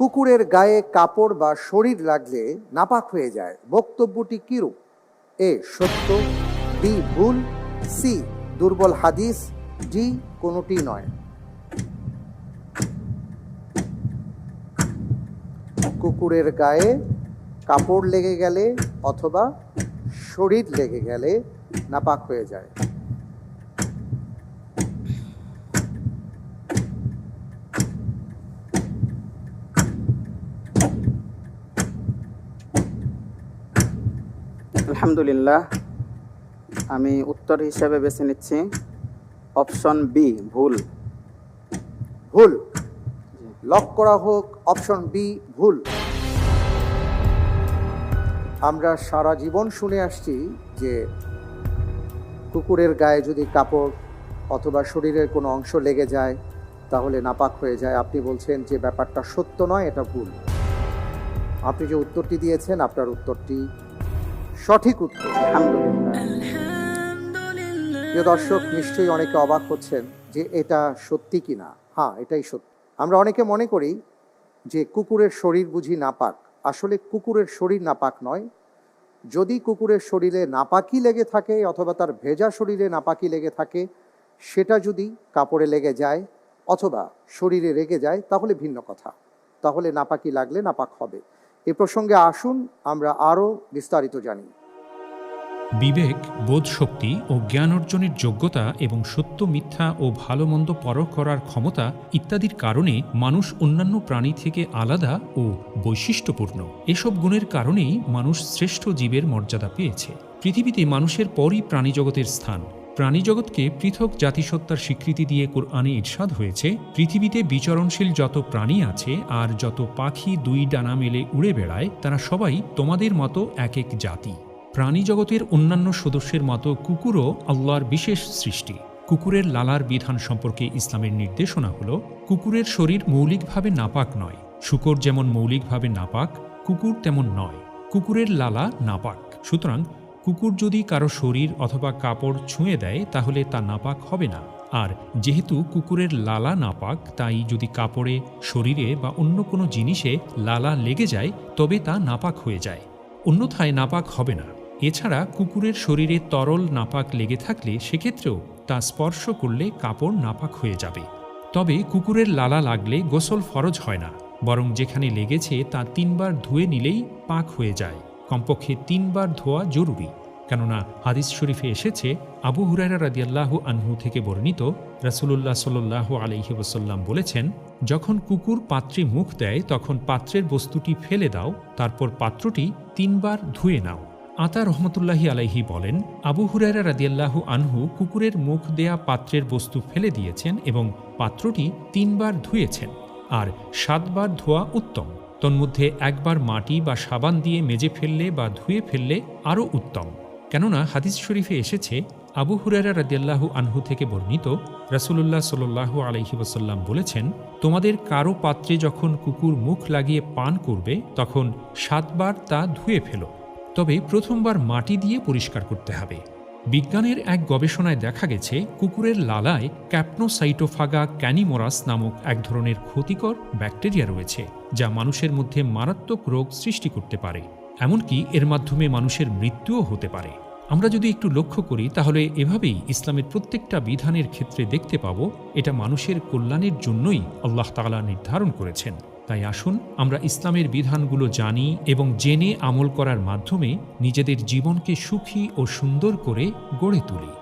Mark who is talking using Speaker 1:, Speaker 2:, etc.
Speaker 1: কুকুরের গায়ে কাপড় বা শরীর লাগলে নাপাক হয়ে যায়। বক্তব্যটি কিরূপ? এ, সত্য, বি, ভুল, সি, দুর্বল হাদিস, ডি, কোনোটি নয়। কুকুরের গায়ে কাপড় লেগে গেলে অথবা শরীর লেগে গেলে নাপাক হয়ে যায়।
Speaker 2: আলহামদুলিল্লাহ, আমি উত্তর হিসেবে বেছে নিচ্ছি। অপশন বি ভুল।
Speaker 1: ভুল। লক করা হোক, অপশন বি ভুল। আমরা সারা জীবন শুনে আসছি যে কুকুরের গায়ে যদি কাপড় অথবা শরীরের কোনো অংশ লেগে যায়, তাহলে নাপাক হয়ে যায়। আপনি বলছেন যে ব্যাপারটা সত্য নয়, এটা ভুল। আপনি যে উত্তরটি দিয়েছেন, আপনার উত্তরটি সঠিক উত্তর। প্রিয় দর্শক নিশ্চয়ই অনেকে অবাক হচ্ছেন যে এটা সত্যি কি না হ্যাঁ এটাই সত্যি। আমরা অনেকে মনে করি যে কুকুরের শরীর বুঝি নাপাক। আসলে কুকুরের শরীর নাপাক নয়। যদি কুকুরের শরীরে নাপাকি লেগে থাকে অথবা তার ভেজা শরীরে নাপাকি লেগে থাকে সেটা যদি কাপড়ে লেগে যায় অথবা শরীরে রেগে যায় তাহলে ভিন্ন কথা। তাহলে নাপাকি লাগলে নাপাক হবে। এ প্রসঙ্গে আসুন, আমরা আরও বিস্তারিত জানি।
Speaker 3: বিবেক, বোধশক্তি ও জ্ঞান অর্জনের যোগ্যতা এবং সত্য, মিথ্যা ও ভালো মন্দ পরখ করার ক্ষমতা ইত্যাদির কারণে মানুষ অন্যান্য প্রাণী থেকে আলাদা ও বৈশিষ্ট্যপূর্ণ। এসব গুণের কারণেই মানুষ শ্রেষ্ঠ জীবের মর্যাদা পেয়েছে। পৃথিবীতে মানুষের পরই প্রাণীজগতের স্থান। প্রাণীজগৎকে পৃথক জাতিসত্তার স্বীকৃতি দিয়ে কোরআনে ইরশাদ হয়েছে, পৃথিবীতে বিচরণশীল যত প্রাণী আছে আর যত পাখি দুই ডানা মেলে উড়ে বেড়ায়, তারা সবাই তোমাদের মতো এক এক জাতি। প্রাণী জগতের অন্যান্য সদস্যের মতো কুকুরও আল্লাহর বিশেষ সৃষ্টি। কুকুরের লালার বিধান সম্পর্কে ইসলামের নির্দেশনা হল, কুকুরের শরীর মৌলিকভাবে নাপাক নয়। শুকর যেমন মৌলিকভাবে নাপাক, কুকুর তেমন নয়। কুকুরের লালা নাপাক। সুতরাং কুকুর যদি কারও শরীর অথবা কাপড় ছুঁয়ে দেয়, তাহলে তা নাপাক হবে না। আর যেহেতু কুকুরের লালা নাপাক, তাই যদি কাপড়ে, শরীরে বা অন্য কোনো জিনিসে লালা লেগে যায়, তবে তা নাপাক হয়ে যায়। অন্যথায় নাপাক হবে না। এছাড়া কুকুরের শরীরে তরল নাপাক লেগে থাকলে, সেক্ষেত্রেও তা স্পর্শ করলে কাপড় নাপাক হয়ে যাবে। তবে কুকুরের লালা লাগলে গোসল ফরজ হয় না, বরং যেখানে লেগেছে তা তিনবার ধুয়ে নিলেই পাক হয়ে যায়। কমপক্ষে তিনবার ধোয়া জরুরি। কেননা হাদিস শরীফে এসেছে, আবু হুরায়রা রাদিয়াল্লাহু আনহু থেকে বর্ণিত রাসূলুল্লাহ সাল্লাল্লাহু আলাইহি ওয়াসাল্লাম বলেছেন, যখন কুকুর পাত্রে মুখ দেয়, তখন পাত্রের বস্তুটি ফেলে দাও, তারপর পাত্রটি তিনবার ধুয়ে নাও। আতা রহমতুল্লাহি আলাইহি বলেন, আবু হুরায়রা রাদিয়াল্লাহু আনহু কুকুরের মুখ দেয়া পাত্রের বস্তু ফেলে দিয়েছেন এবং পাত্রটি তিনবার ধুয়েছেন, আর সাতবার ধোয়া উত্তম। তন্মধ্যে একবার মাটি বা সাবান দিয়ে মেজে ফেললে বা ধুয়ে ফেললে আরও উত্তম। কেননা হাদিস শরীফে এসেছে, আবু হুরারা রাদিয়াল্লাহু আনহু থেকে বর্ণিত, রাসূলুল্লাহ সাল্লাল্লাহু আলাইহি ওয়াসাল্লাম বলেছেন, তোমাদের কারও পাত্রে যখন কুকুর মুখ লাগিয়ে পান করবে, তখন সাতবার তা ধুয়ে ফেলো। তবে প্রথমবার মাটি দিয়ে পরিষ্কার করতে হবে। বিজ্ঞানের এক গবেষণায় দেখা গেছে, কুকুরের লালায় ক্যাপনোসাইটোফাগা ক্যানিমোরাস নামক এক ধরনের ক্ষতিকর ব্যাকটেরিয়া রয়েছে, যা মানুষের মধ্যে মারাত্মক রোগ সৃষ্টি করতে পারে। এমনকি এর মাধ্যমে মানুষের মৃত্যুও হতে পারে। আমরা যদি একটু লক্ষ্য করি, তাহলে এভাবেই ইসলামের প্রত্যেকটা বিধানের ক্ষেত্রে দেখতে পাব, এটা মানুষের কল্যাণের জন্যই আল্লাহ তাআলা নির্ধারণ করেছেন। তাই আসুন, আমরা ইসলামের বিধানগুলো জানি এবং জেনে আমল করার মাধ্যমে নিজেদের জীবনকে সুখী ও সুন্দর করে গড়ে তুলি।